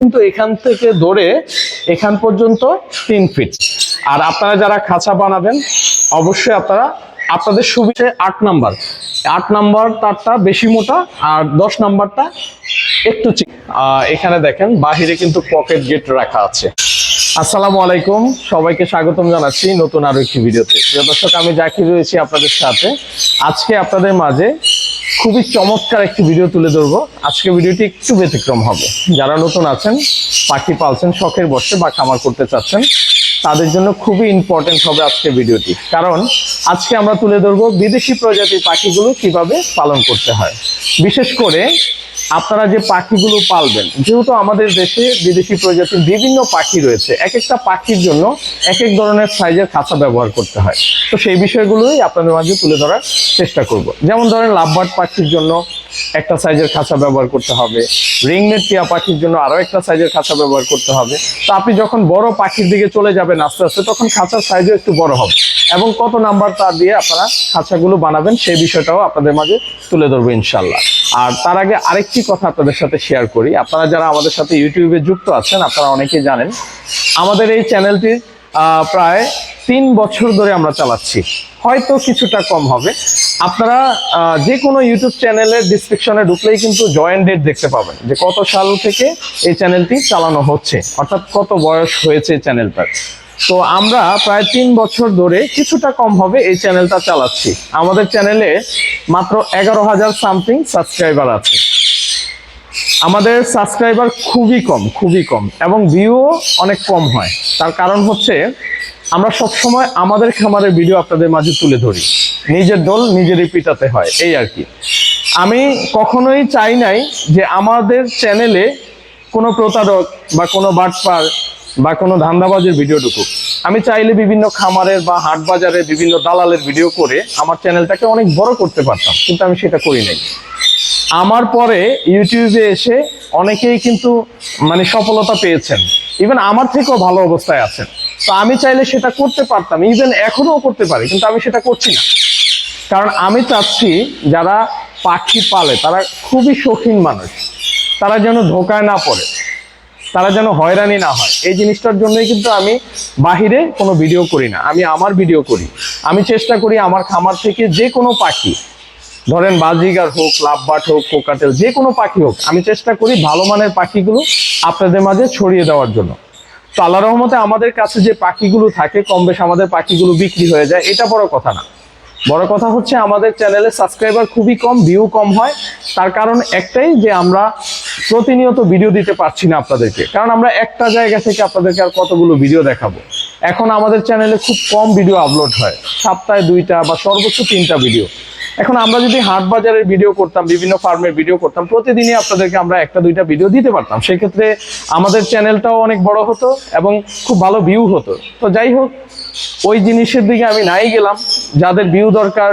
কিন্তু এখান থেকে ধরে এখান পর্যন্ত তিন ফিট আর আপনারা যারা খাঁচা বানাবেন, অবশ্যই আপনারা আপনাদের সুবিধে আট নাম্বার। আট নাম্বার তারটা বেশি মোটা আর দশ নাম্বারটা একটু চিক- এখানে দেখেন, বাহিরে কিন্তু পকেট গেট রাখা আছে। আসসালামু আলাইকুম। সবাইকে স্বাগতম জানাচ্ছি নতুন আরও একটি ভিডিওতে। প্রিয় দর্শক, আমি জাকির রয়েছি আপনাদের সাথে। আজকে আপনাদের মাঝে খুবই চমৎকার একটি ভিডিও তুলে ধরবো। আজকে ভিডিওটি একটু ব্যতিক্রম হবে। যারা নতুন আছেন, পাখি পালছেন, শখের বসে বা খামার করতে চাচ্ছেন, তাদের জন্য খুবই ইম্পর্টেন্ট হবে আজকে ভিডিওটি। কারণ আজকে আমরা তুলে ধরবো বিদেশি প্রজাতির পাখিগুলো কীভাবে পালন করতে হয়। বিশেষ করে আপনারা যে পাখিগুলো পালবেন, যেহেতু আমাদের দেশে বিদেশি প্রজাতির বিভিন্ন পাখি রয়েছে, এক একটা পাখির জন্য এক এক ধরনের সাইজের খাঁচা ব্যবহার করতে হয়। তো সেই বিষয়গুলোই আপনাদের মাঝে তুলে ধরার চেষ্টা করব। যেমন ধরেন, লাভবার্ড পাখির জন্য একটা সাইজের খাঁচা ব্যবহার করতে হবে, রিংনেট টিয়া পাখির জন্য আরও একটা সাইজের খাঁচা ব্যবহার করতে হবে। তো আপনি যখন বড় পাখির দিকে চলে যাবেন আস্তে আস্তে, তখন খাঁচার সাইজও একটু বড় হবে। এবং কত নাম্বার তার দিয়ে আপনারা খাঁচাগুলো বানাবেন সেই বিষয়টাও আপনাদের মাঝে তুলে ধরবো ইনশাল্লাহ আর তার আগে আরেকটি কথা আপনাদের সাথে শেয়ার করি। আপনারা যারা আমাদের সাথে ইউটিউবে যুক্ত আছেন, আপনারা অনেকেই জানেন, আমাদের এই চ্যানেলটি প্রায় তিন বছর ধরে আমরা চালাচ্ছি। হয়তো কিছুটা কম হবে। আপনারা যে কোনো ইউটিউব চ্যানেলের ডিসক্রিপশনে ঢুকলেই কিন্তু জয়েন্ট ডেট দেখতে পাবেন যে কত সাল থেকে এই চ্যানেলটি চালানো হচ্ছে। অর্থাৎ কত বয়স হয়েছে এই চ্যানেলটার তো আমরা প্রায় তিন বছর ধরে কিছুটা কম হবে এই চ্যানেলটা চালাচ্ছি। আমাদের চ্যানেলে মাত্র এগারো হাজার সামথিং সাবস্ক্রাইবার আছে। আমাদের সাবস্ক্রাইবার খুবই কম খুবই কম এবং ভিউও অনেক কম হয়। তার কারণ হচ্ছে আমরা সব সময় আমাদের খামারের ভিডিও আপনাদের মাঝে তুলে ধরি। নিজের দল নিজেরই পিটাতে হয়, এই আর কি। আমি কখনোই চাই নাই যে আমাদের চ্যানেলে কোনো প্রতারক বা কোনো বাটপার বা কোনো ধান্দাবাজের ভিডিও ঢুকুক আমি চাইলে বিভিন্ন খামারের বা হাট বাজারে বিভিন্ন দালালের ভিডিও করে আমার চ্যানেলটাকে অনেক বড় করতে পারতাম, কিন্তু আমি সেটা করি নাই। আমার পরে ইউটিউবে এসে অনেকেই কিন্তু মানে সফলতা পেয়েছেন ইভেন আমার থেকেও ভালো অবস্থায় আছেন। তো আমি চাইলে সেটা করতে পারতাম ইভেন এখনও করতে পারি, কিন্তু আমি সেটা করছি না। কারণ আমি চাচ্ছি যারা পাখি পালে, তারা খুবই শৌখিন মানুষ, তারা যেন ধোকায় না পড়ে। তারা যেন হয়রানি না হয়। এই জিনিসটার জন্যই কিন্তু আমি বাহিরে কোনো ভিডিও করি না। আমি আমার ভিডিও করি। আমি চেষ্টা করি আমার খামার থেকে যে কোনো পাখি, ধরেন বাজিগার হোক, লাভবাট হোক, কোকাটেল, যে কোনো পাখি হোক, আমি চেষ্টা করি ভালো মানের পাখিগুলো আপনাদের মাঝে ছড়িয়ে দেওয়ার জন্য। তো আল্লাহ রহমতে আমাদের কাছে যে পাখিগুলো থাকে, কম বেশ আমাদের পাখিগুলো বিক্রি হয়ে যায়, এটা বড় কথা না। বড় কথা হচ্ছে আমাদের চ্যানেলে সাবস্ক্রাইবার খুবই কম ভিউ কম হয়। তার কারণ একটাই যে আমরা প্রতিনিয়ত ভিডিও দিতে পারছি না আপনাদেরকে। কারণ আমরা একটা জায়গা থেকে আপনাদেরকে আর কতগুলো ভিডিও দেখাবো। এখন আমাদের চ্যানেলে খুব কম ভিডিও আপলোড হয়। সপ্তাহে দুইটা বা সর্বোচ্চ তিনটা ভিডিও এখন আমরা যদি হাট বাজারের ভিডিও করতাম, বিভিন্ন ফার্মের ভিডিও করতাম, প্রতিদিনই আপনাদেরকে আমরা একটা দুইটা ভিডিও দিতে পারতাম। সেক্ষেত্রে আমাদের চ্যানেলটাও অনেক বড় হতো এবং খুব ভালো ভিউ হতো। তো যাই হোক, ওই জিনিসের দিকে আমি নাই গেলাম। যাদের ভিউ দরকার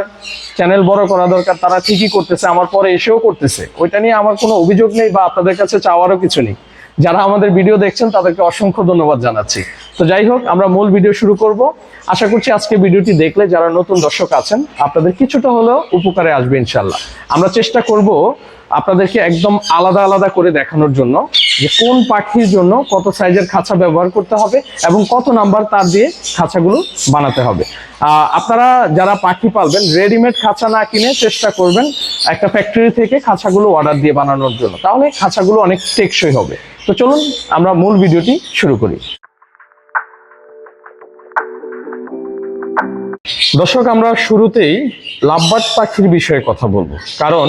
চ্যানেল বড় করা দরকার, তারা ঠিকই করতেছে, আমার পরে এসেও করতেছে। ওইটা নিয়ে আমার কোনো অভিযোগ নেই বা আপনাদের কাছে চাওয়ারও কিছু নেই। যারা আমাদের ভিডিও দেখছেন, তাদেরকে অসংখ্য ধন্যবাদ জানাচ্ছি। তো যাই হোক, আমরা মূল ভিডিও শুরু করব। আশা করছি আজকে ভিডিওটি দেখলে যারা নতুন দর্শক আছেন, আপনাদের কিছুটা হলেও উপকারে আসবে ইনশাল্লাহ আমরা চেষ্টা করব আপনাদেরকে একদম আলাদা আলাদা করে দেখানোর জন্য। যে কোন পাখির জন্য কত সাইজের খাঁচা ব্যবহার করতে হবে এবং কত নাম্বার তার দিয়ে খাঁচাগুলো বানাতে হবে। আপনারা যারা পাখি পালবেন রেডিমেড খাঁচা না কিনে চেষ্টা করবেন একটা ফ্যাক্টরি থেকে খাঁচাগুলো অর্ডার দিয়ে বানানোর জন্য। তাহলে খাঁচাগুলো অনেক টেকসই হবে। তো চলুন আমরা মূল ভিডিওটি শুরু করি। দর্শক, আমরা শুরুতেই লাভবার্ড পাখির বিষয়ে কথা বলব। কারণ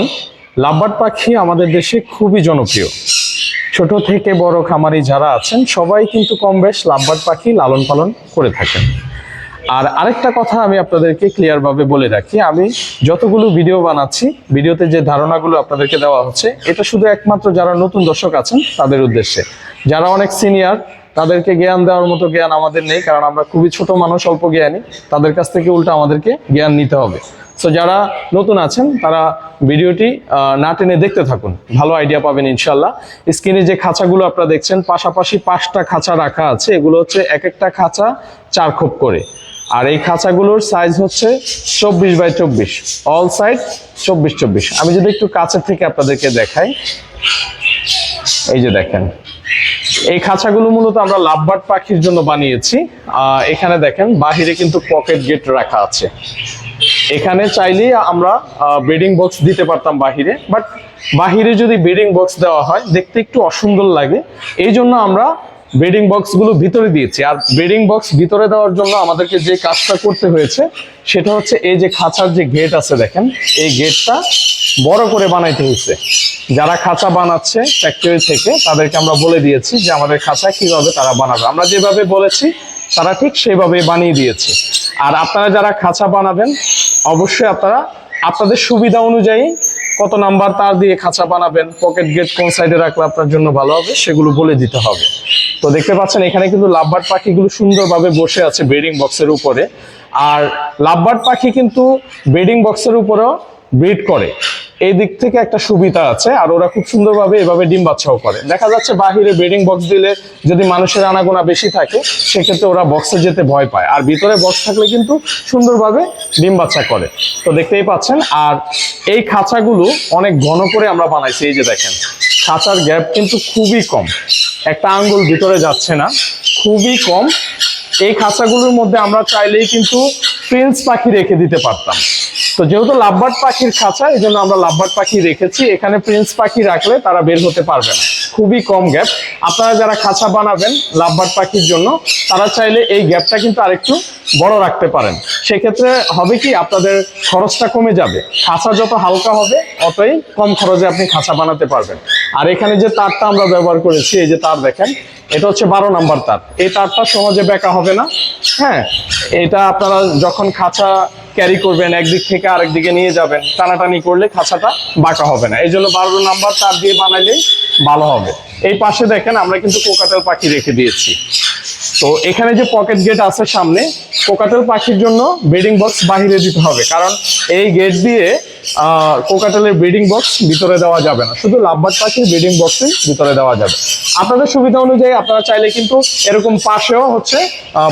লাভবার্ড পাখি আমাদের দেশে খুবই জনপ্রিয়। ছোট থেকে বড় খামারি যারা আছেন, সবাই কিন্তু কম বেশ লাভবার্ড পাখি লালন পালন করে থাকেন। আর আরেকটা কথা আমি আপনাদেরকে ক্লিয়ারভাবে বলে রাখি, আমি যতগুলো ভিডিও বানাচ্ছি ভিডিওতে যে ধারণাগুলো আপনাদেরকে দেওয়া হচ্ছে, এটা শুধু একমাত্র যারা নতুন দর্শক আছেন, তাদের উদ্দেশ্যে। যারা অনেক সিনিয়র তাদেরকে জ্ঞান দেওয়ার মতো জ্ঞান আমাদের নেই, কারণ আমরা খুবই ছোট মানুষ, অল্প জ্ঞানী। তাদের কাছ থেকে উল্টো আমাদেরকে জ্ঞান নিতে হবে। সো যারা নতুন আছেন, তারা ভিডিওটি না টেনে দেখতে থাকুন। ভালো আইডিয়া পাবেন ইনশাল্লাহ স্ক্রিনে যে খাঁচাগুলো আপনারা দেখছেন, পাশাপাশি পাঁচটা খাঁচা রাখা আছে। এগুলো হচ্ছে এক একটা খাঁচা চার খোপ করে। আর এই খাঁচাগুলোর সাইজ হচ্ছে চব্বিশ বাই চব্বিশ। অল সাইড চব্বিশ চব্বিশ। আমি যদি একটু কাছের থেকে আপনাদেরকে দেখাই, এই যে দেখেন। এই খাঁচাগুলো মূলত আমরা লাভবার্ড পাখির জন্য বানিয়েছি। এখানে দেখেন বাহিরে কিন্তু পকেট গেট রাখা আছে। এখানে চাইলেই আমরা ব্রিডিং বক্স দিতে পারতাম বাহিরে, বাট বাহিরে যদি ব্রিডিং বক্স দেওয়া হয়, দেখতে একটু অসুন্দর লাগে। এই জন্য আমরা ব্রিডিং বক্সগুলো ভিতরে দিয়েছি। আর ব্রিডিং বক্স ভিতরে দেওয়ার জন্য আমাদেরকে যে কাজটা করতে হয়েছে, সেটা হচ্ছে এই যে খাঁচার যে গেট আছে দেখেন, এই গেটটা বড় করে বানাইতে হয়েছে। যারা খাঁচা বানাচ্ছে ফ্যাক্টরি থেকে, তাদেরকে আমরা বলে দিয়েছি যে আমাদের খাঁচা কীভাবে তারা বানাবে। আমরা যেভাবে বলেছি, তারা ঠিক সেভাবে বানিয়ে দিয়েছে। আর আপনারা যারা খাঁচা বানাবেন, অবশ্যই আপনারা, আপনাদের সুবিধা অনুযায়ী কত নাম্বার তার দিয়ে খাঁচা বানাবেন পকেট গেট কোন সাইডে রাখলে আপনার জন্য ভালো হবে, সেগুলো বলে দিতে হবে। তো দেখতে পাচ্ছেন, এখানে কিন্তু লাভবার পাখিগুলো সুন্দরভাবে বসে আছে ব্রিডিং বক্সের উপরে। আর লাভবার পাখি কিন্তু ব্রিডিং বক্সের উপরেও ব্রিড করে। এই দিক থেকে একটা সুবিধা আছে, আর ওরা খুব সুন্দরভাবে এভাবে ডিম বাচ্চাও করে। দেখা যাচ্ছে বাহিরে ব্রিডিং বক্স দিলে যদি মানুষের আনাগোনা বেশি থাকে, সেক্ষেত্রে ওরা বক্সে যেতে ভয় পায়। আর ভিতরে বক্স থাকলে কিন্তু সুন্দরভাবে ডিম বাচ্চা করে। তো দেখতেই পাচ্ছেন, আর এই খাঁচাগুলো অনেক ঘন করে আমরা বানাইছি, এই যে দেখেন। খাঁচার গ্যাপ কিন্তু খুবই কম। একটা আঙ্গুল ভিতরে যাচ্ছে না, খুবই কম। এই খাঁচাগুলোর মধ্যে আমরা চাইলেই কিন্তু প্রিন্স পাখি রেখে দিতে পারতাম। তো যেহেতু লাভবার্ড পাখির খাঁচা এই জন্য আমরা লাভবার্ড পাখি রেখেছি। এখানে প্রিন্স পাখি রাখলে তারা বের হতে পারবে না। খুবই কম গ্যাপ। আপনারা যারা খাঁচা বানাবেন লাভবার্ড পাখির জন্য, তারা চাইলে এই গ্যাপটা কিন্তু আরেকটু বড় রাখতে পারেন। সেক্ষেত্রে হবে কি, আপনাদের খরচটা কমে যাবে। খাঁচা যত হালকা হবে, অতই কম খরচে আপনি খাঁচা বানাতে পারবেন। আর এখানে যে তারটা আমরা ব্যবহার করেছি, এই যে তার দেখেন, এটা হচ্ছে বারো নাম্বার তার। এই তারটা সহজে বেঁকা হবে না। হ্যাঁ এটা আপনারা যখন খাঁচা ক্যারি করবেন, একদিক থেকে আরেক দিকে নিয়ে যাবেন, টানাটানি করলে খাঁচাটা বাঁকা হবে না। এই জন্য বারো নাম্বার তার দিয়ে বানাইলেই ভালো হবে। এই পাশে দেখেন, আমরা কিন্তু কোকাটেল পাখি রেখে দিয়েছি। তো এখানে যে পকেট গেট আছে সামনে, কোকাটেল পাখির জন্য বেডিং বক্স বাহিরে দিতে হবে। কারণ এই গেট দিয়ে কোকাটেলের ব্রিডিং বক্স ভিতরে দেওয়া যাবে না। শুধু লাভবার্ড পাখির ব্রিডিং বক্সই ভিতরে দেওয়া যাবে। আপনাদের সুবিধা অনুযায়ী আপনারা চাইলে কিন্তু এরকম পাশেও হচ্ছে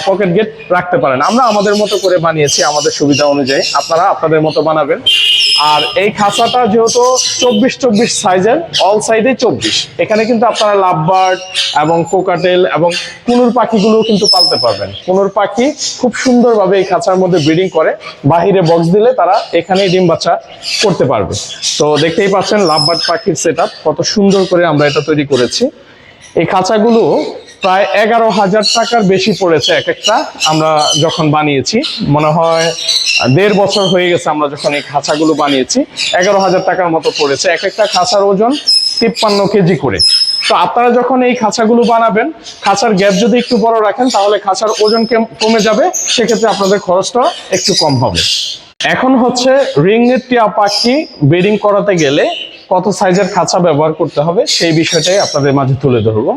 পকেট গেট রাখতে পারেন। আমরা আমাদের মতো করে বানিয়েছি, আমাদের সুবিধা অনুযায়ী। আপনারা আপনাদের মতো বানাবেন। আর এই খাঁচাটা যেহেতু চব্বিশ চব্বিশ সাইজের অল সাইডে চব্বিশ। এখানে কিন্তু আপনারা লাভবার্ড এবং কোকাটেল এবং কুনুর পাখিগুলো কিন্তু পালতে পারবেন। কুনুর পাখি খুব সুন্দরভাবে এই খাঁচার মধ্যে ব্রিডিং করে। বাহিরে বক্স দিলে তারা এখানেই ডিম বাচ্চা করতে পারবে। তো দেখতেই পাচ্ছেন লাভবার্ড পাখির সেট কত সুন্দর করে আমরা এটা তৈরি করেছি। এই খাঁচাগুলো প্রায় এগারো হাজার টাকার বেশি পড়েছে এক একটা আমরা যখন বানিয়েছি। মনে হয় দেড় বছর হয়ে গেছে আমরা যখন এই খাঁচাগুলো বানিয়েছি, এগারো হাজার টাকার মতো পড়েছে। এক একটা খাঁচার ওজন তিপ্পান্ন কেজি করে। তো আপনারা যখন এই খাঁচাগুলো বানাবেন, খাঁচার গ্যাপ যদি একটু বড় রাখেন, তাহলে খাঁচার ওজন কেম- কমে যাবে, সেক্ষেত্রে আপনাদের খরচটা একটু কম হবে। এখন হচ্ছে রিংনেট টিয়া পাখি ব্রিডিং করাতে গেলে কত সাইজের খাঁচা ব্যবহার করতে হবে সেই বিষয়টাই আপনাদের মাঝে তুলে ধরবো।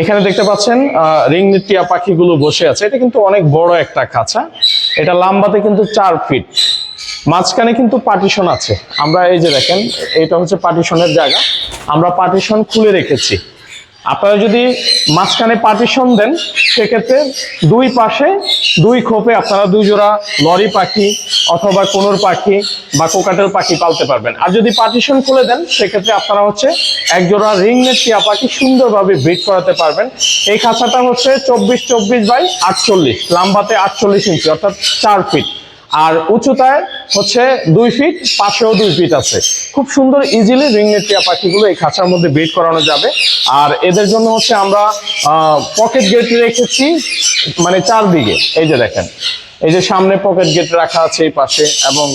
এখানে দেখতে পাচ্ছেন রিংনেট টিয়া পাখিগুলো বসে আছে। এটা কিন্তু অনেক বড় একটা খাঁচা। এটা লাম্বাতে কিন্তু চার ফিট মাঝখানে কিন্তু পার্টিশন আছে। আমরা এই যে দেখেন, এটা হচ্ছে পার্টিশনের জায়গা। আমরা পার্টিশন খুলে রেখেছি। আপনারা যদি মাঝখানে পার্টিশন দেন, সেক্ষেত্রে দুই পাশে দুই খোপে আপনারা দুই জোড়া লরি পাখি অথবা কোনোর পাখি বা কোকাটেল পাখি পালতে পারবেন। আর যদি পার্টিশন খুলে দেন, সেক্ষেত্রে আপনারা হচ্ছে এক জোড়া রিংনেট টিয়া পাখি সুন্দরভাবে ব্রিড করাতে পারবেন। এই খাঁচাটা হচ্ছে চব্বিশ চব্বিশ বাই আটচল্লিশ, লাম্বাতে আটচল্লিশ ইঞ্চি অর্থাৎ চার ফিট আর উচ্চতায় হচ্ছে দুই ফিট পাশেও দুই ফিট আছে। খুব সুন্দর ইজিলি রিংনেট টিয়া পাখিগুলো এই খাঁচার মধ্যে ব্রিড করানো যাবে। আর এদের জন্য হচ্ছে আমরা পকেট গেট রেখেছি মানে চারদিকে। এই যে দেখেন, এই যে সামনে পকেট গেট রাখা আছে এই পাশে, এবং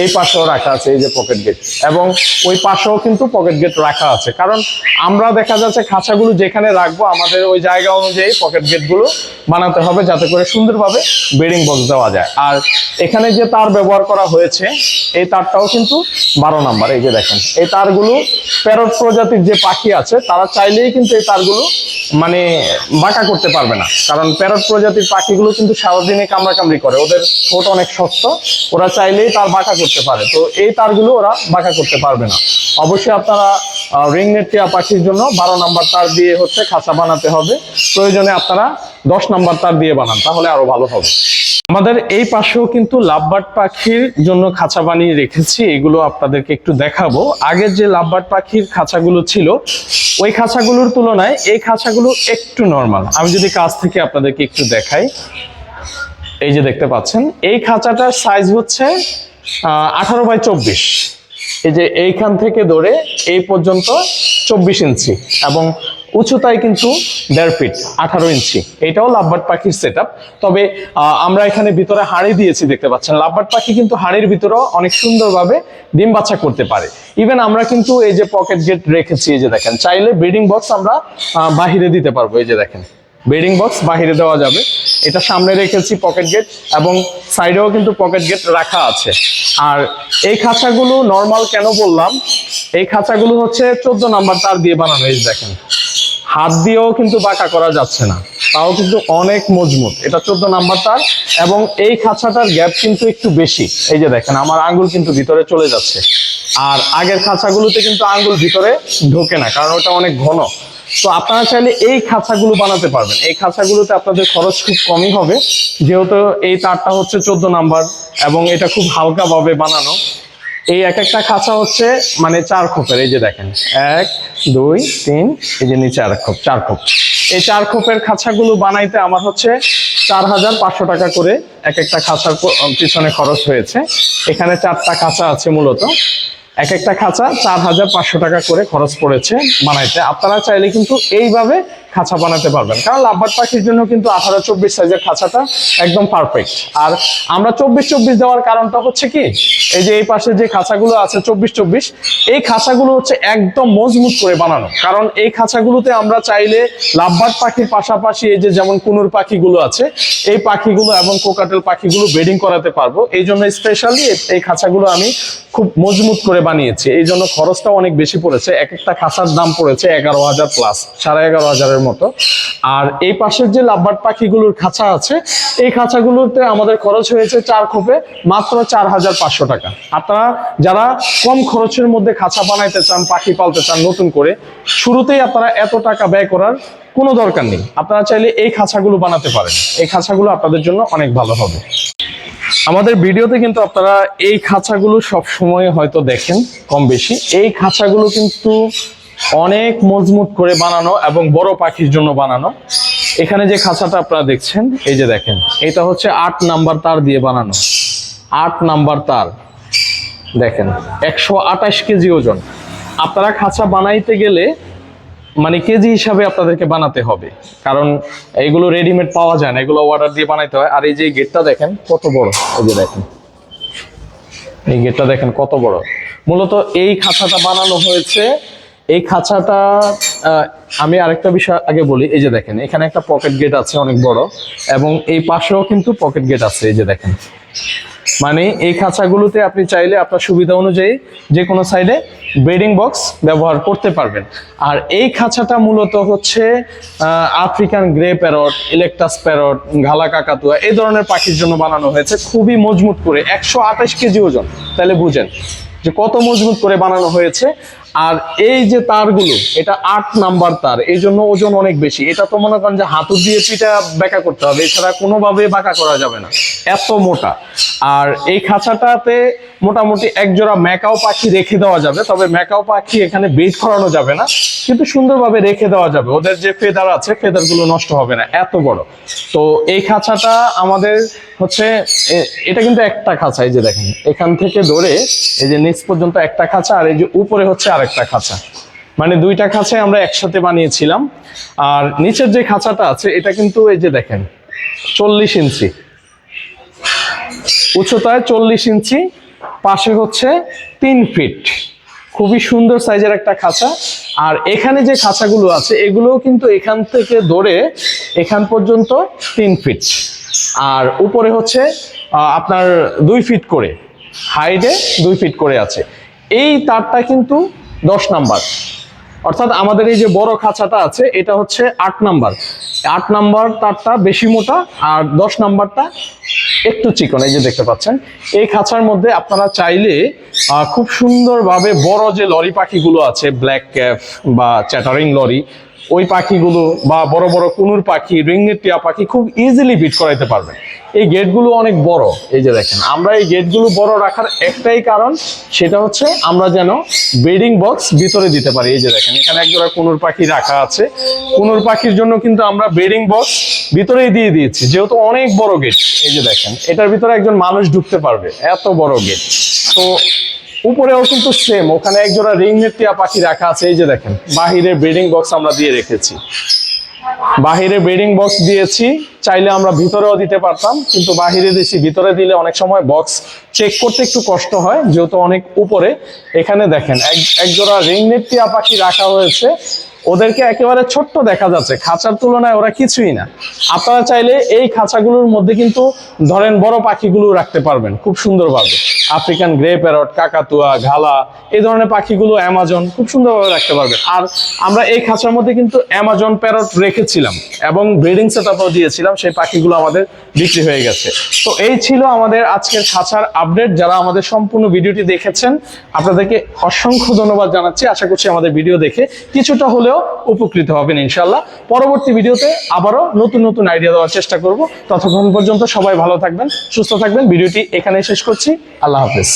এই পাশেও রাখা আছে, এই যে পকেট গেট এবং ওই পাশেও কিন্তু পকেট গেট রাখা আছে। কারণ আমরা দেখা যাচ্ছে খাঁচাগুলো যেখানে রাখব, আমাদের ওই জায়গা অনুযায়ী পকেট গেটগুলো বানাতে হবে যাতে করে সুন্দরভাবে বেডিং বক্স দেওয়া যায়। আর এখানে যে তার ব্যবহার করা হয়েছে, এই তারটাও কিন্তু বারো নাম্বার, এই যে দেখেন। এই তারগুলো প্যারট প্রজাতির যে পাখি আছে, তারা চাইলেই কিন্তু এই তারগুলো মানে বাঁকা করতে পারবে না। কারণ প্যারট প্রজাতির পাখিগুলো কিন্তু সারাদিনে কামড়াকামড়ি করে, ওদের ঠোঁট অনেক শক্ত, ওরা চাইলেই তার বাঁকা করতে পারে। তো এই তারগুলো ওরা বাঁকা করতে পারবে না। অবশ্যই আপনারা রিংনেট টিয়া পাখির জন্য বারো নাম্বার তার দিয়ে হচ্ছে খাঁচা বানাতে হবে। প্রয়োজনে আপনারা দশ নাম্বার তার দিয়ে বানান, তাহলে আরও ভালো হবে। আমাদের এই পাশেও কিন্তু লাভবার্ড পাখির জন্য খাঁচা বানিয়ে রেখেছি, এগুলো আপনাদেরকে একটু দেখাবো। আগের যে লাভবার্ড পাখির খাঁচাগুলো ছিল, ওই খাঁচাগুলোর তুলনায় এই খাঁচাগুলো একটু নর্মাল আমি যদি কাছ থেকে আপনাদেরকে একটু দেখাই, এই যে দেখতে পাচ্ছেন, এই খাঁচাটার সাইজ হচ্ছে আঠারো বাই চব্বিশ। এই যে এইখান থেকে ধরে এই পর্যন্ত চব্বিশ ইঞ্চি এবং উচ্চতায় কিন্তু দেড় ফিট, আঠারো ইঞ্চি। এটাও লাভবার্ড পাখির সেট তবে আমরা এখানে ভিতরে হাড়ি দিয়েছি দেখতে পাচ্ছেন। লাভবার্ড পাখি কিন্তু হাড়ির ভিতরেও অনেক সুন্দরভাবে ডিম বাচ্চা করতে পারে। ইভেন আমরা কিন্তু এই যে পকেট গেট রেখেছি, এই যে দেখেন, চাইলে ব্রিডিং বক্স আমরা বাহিরে দিতে পারব, এই যে দেখেন। ব্রিডিং বক্স বাহিরে দেওয়া যাবে। এটা সামনে রেখেছি পকেট গেট এবং সাইডেও কিন্তু পকেট গেট রাখা আছে। আর এই খাঁচাগুলো নর্মাল কেন বললাম? এই খাঁচাগুলো হচ্ছে চোদ্দ নাম্বার তার দিয়ে বানানো, এই দেখেন। হাত দিয়েও কিন্তু বাঁকা করা যাচ্ছে না। তাও কিন্তু অনেক মজবুত। এটা চোদ্দ নাম্বার তার এবং এই খাঁচাটার গ্যাপ কিন্তু একটু বেশি। এই যে দেখেন, আমার আঙ্গুল কিন্তু ভিতরে চলে যাচ্ছে। আর আগের খাঁচাগুলোতে কিন্তু আঙ্গুল ভিতরে ঢোকে না, কারণ ওটা অনেক ঘন। তো আপনারা চাইলে এই খাঁচাগুলো বানাতে পারবেন। এই খাঁচাগুলোতে আপনাদের খরচ খুব কমই হবে। যেহেতু এই তারটা হচ্ছে চোদ্দ নাম্বার এবং এটা খুব হালকাভাবে বানানো। এই এক একটা খাঁচা হচ্ছে মানে চার খোপের, এই যে দেখেন। এক, দুই, তিন, এই যে নিচে আর খোপ, চার খোপ। এই চার খোপের খাঁচাগুলো বানাইতে আমার হচ্ছে চার হাজার পাঁচশো টাকা করে এক একটা খাঁচার পিছনে খরচ হয়েছে। এখানে চারটা খাঁচা আছে মূলত। এক একটা খাঁচা চার হাজার পাঁচশো টাকা করে খরচ পড়েছে বানাইতে আপনারা চাইলে কিন্তু এইভাবে খাঁচা বানাতে পারবেন। কারণ লাভবার্ড পাখির জন্য কিন্তু আঠারো চব্বিশ সাইজের খাঁচাটা একদম পারফেক্ট আর আমরা চব্বিশ চব্বিশ দেওয়ার কারণটা হচ্ছে কি? এই যে এই পাশে যে খাঁচাগুলো আছে চব্বিশ চব্বিশ, এই খাঁচাগুলো হচ্ছে একদম মজবুত করে বানানো। কারণ এই খাঁচাগুলোতে আমরা চাইলে লাভবার্ড পাখির পাশাপাশি এই যে যেমন কুনুর পাখিগুলো আছে, এই পাখিগুলো এবং কোকাটেল পাখিগুলো ব্রিডিং করাতে পারব। এই জন্য স্পেশালি এই খাঁচাগুলো আমি খুব মজবুত করে বানিয়েছি। এই জন্য খরচটাও অনেক বেশি পড়েছে। এক একটা খাঁচার দাম পড়েছে এগারো হাজার প্লাস সাড়ে এগারো হাজারের মতো। আর এই পাশের যে লাভবার্ড পাখিগুলোর খাঁচা আছে, এই খাঁচাগুলোতে আমাদের খরচ হয়েছে চার খোপে মাত্র চার হাজার পাঁচশো টাকা। আপনারা যারা কম খরচের মধ্যে খাঁচা বানাইতে চান, পাখি পালতে চান নতুন করে, শুরুতেই আপনারা এত টাকা ব্যয় করার কোনো দরকার নেই। আপনারা চাইলে এই খাঁচাগুলো বানাতে পারেন। এই খাঁচাগুলো আপনাদের জন্য অনেক ভালো হবে। আমাদের ভিডিওতে কিন্তু আপনারা এই খাঁচাগুলো সব সময় হয়তো দেখেন কম বেশি। এই খাঁচাগুলো কিন্তু অনেক মজবুত করে বানানো এবং বড় পাখির জন্য বানানো। এখানে যে খাঁচাটা আপনারা দেখছেন, এই যে দেখেন, এটা হচ্ছে আট নাম্বার তার দিয়ে বানানো। আট নাম্বার তার। দেখেন, একশো আঠাশ কেজি ওজন। আপনারা খাঁচা বানাইতে গেলে মানে কেজি হিসাবে আপনাদেরকে বানাতে হবে। কারণ এগুলো রেডিমেড পাওয়া যায় না, এগুলো অর্ডার দিয়ে বানাইতে হয়। আর এই যে গেটটা দেখেন, কত বড়? এই যে দেখেন। এই গেটটা দেখেন, কত বড়? মূলত এই খাঁচাটা বানানো হয়েছে এই খাঁচাটা আমি আরেকটা বিষয় আগে বলি, এই যে দেখেন, এখানে একটা পকেট গেট আছে অনেক বড়, এবং এই পাশেও কিন্তু পকেট গেট আছে, এই যে দেখেন। মানে এই খাঁচাগুলোতে আপনি চাইলে আপনার সুবিধা অনুযায়ী যে কোনো সাইডে ব্রিডিং বক্স ব্যবহার করতে পারবেন। আর এই খাঁচাটা মূলত হচ্ছে African grey parrot eclectus parrot galah কাকাতুয়া, এই ধরনের পাখির জন্য বানানো হয়েছে। খুবই মজবুত করে, একশো আঠাশ কেজি ওজন। তাহলে বুঝেন যে কত মজবুত করে বানানো হয়েছে। আর এই যে তারগুলো, এটা আট নাম্বার তার, এই জন্য ওজন অনেক বেশি। এটা তো মনে করেন যে হাতুর দিয়ে পিঠা বেঁকা করতে হবে, এছাড়া কোনোভাবে বাঁকা করা যাবে না। এত মোটা। আর এই খাঁচাটাতে মোটামুটি এক জোড়া ম্যাকাও পাখি রেখে দেওয়া যাবে, তবে ম্যাকাও পাখি এখানে বেট করানো যাবে না, কিন্তু সুন্দরভাবে রেখে দেওয়া যাবে। ওদের যে ফেদার আছে ফেদারগুলো নষ্ট হবে না, এত বড়। তো এই খাঁচাটা আমাদের হচ্ছে এটা কিন্তু একটা খাঁচা, এই যে দেখেন, এখান থেকে ধরে এই যে নিচ পর্যন্ত একটা খাঁচা আর এই যে উপরে হচ্ছে আরেকটা খাঁচা। মানে দুইটা খাঁচাই আমরা একসাথে বানিয়েছিলাম। আর নিচের যে খাঁচাটা আছে, এটা কিন্তু এই যে দেখেন, চল্লিশ ইঞ্চি। উচ্চতায় চল্লিশ ইঞ্চি, পাশে হচ্ছে তিন ফিট। খুবই সুন্দর সাইজের একটা খাঁচা। আর এখানে যে খাঁচাগুলো আছে, এগুলোও কিন্তু এখান থেকে ধরে এখান পর্যন্ত তিন ফিট। আর উপরে হচ্ছে আপনার দুই ফিট করে। হাইটে দুই ফিট করে আছে। এই তারটা কিন্তু দশ নাম্বার। অর্থাৎ আমাদের এই যে বড় খাঁচাটা আছে, এটা হচ্ছে আট নাম্বার। আট নাম্বার তারটা বেশি মোটা, আর দশ নাম্বারটা একটু চিকন। এই যে দেখতে পাচ্ছেন, এই খাঁচার মধ্যে আপনারা চাইলে খুব সুন্দরভাবে বড় যে লরি পাখিগুলো আছে, ব্ল্যাক ক্যাপ বা চ্যাটারিং লরি ওই পাখিগুলো বা বড় বড় কুনুর পাখি রিংনেট টিয়া পাখি খুব ইজিলি বিট করাইতে পারবেন এই গেটগুলো অনেক বড়, এই যে দেখেন। আমরা এই গেটগুলো বড় রাখার একটাই কারণ, সেটা হচ্ছে আমরা যেন ব্রিডিং বক্স ভিতরে দিতে পারি। এই যে দেখেন, এখানে একজোড়া কুনুর পাখি রাখা আছে। কুনুর পাখির জন্য কিন্তু আমরা ব্রিডিং বক্স ভিতরেই দিয়ে দিয়েছি, যেহেতু অনেক বড় গেট এই যে দেখেন, এটার ভিতরে একজন মানুষ ঢুকতে পারবে, এত বড় গেট তো উপরেও কিন্তু সেম ওখানে একজোড়া রিং টিয়া পাখি রাখা আছে, এই যে দেখেন, বাহিরে ব্রিডিং বক্স আমরা দিয়ে রেখেছি। বাহিরে ব্রিডিং বক্স দিয়েছি, চাইলে আমরা ভিতরেও দিতে পারতাম, কিন্তু বাহিরে দিয়েছি ভিতরে দিলে অনেক সময় বক্স চেক করতে একটু কষ্ট হয়, যেহেতু অনেক উপরে। এখানে দেখেন, এক, একজোড়া রিং টিয়া পাখি রাখা হয়েছে ওদেরকে একেবারে ছোট্ট দেখা যাচ্ছে, খাঁচার তুলনায় ওরা কিছুই না। আপনারা চাইলে এই খাঁচাগুলোর মধ্যে কিন্তু ধরেন বড় পাখিগুলো রাখতে পারবেন, খুব সুন্দরভাবে। আফ্রিকান গ্রে প্যারট, কাকাতুয়া, ঘালা, এই ধরনের পাখিগুলো অ্যামাজন খুব সুন্দরভাবে রাখতে পারবেন আর আমরা এই খাঁচার মধ্যে কিন্তু অ্যামাজন প্যারট রেখেছিলাম এবং ব্রিডিং সেট দিয়েছিলাম, সেই পাখিগুলো আমাদের বিক্রি হয়ে গেছে। তো এই ছিল আমাদের আজকের খাঁচার আপডেট, যারা আমাদের সম্পূর্ণ ভিডিওটি দেখেছেন, আপনাদেরকে অসংখ্য ধন্যবাদ জানাচ্ছি। আশা করছি আমাদের ভিডিও দেখে কিছুটা হলেও উপকৃত হবেন ইনশাল্লাহ পরবর্তী ভিডিওতে আবারও নতুন নতুন আইডিয়া দেওয়ার চেষ্টা করব। ততক্ষণ পর্যন্ত সবাই ভালো থাকবেন, সুস্থ থাকবেন। ভিডিওটি এখানে শেষ করছি। আল্লাহ হাফেজ।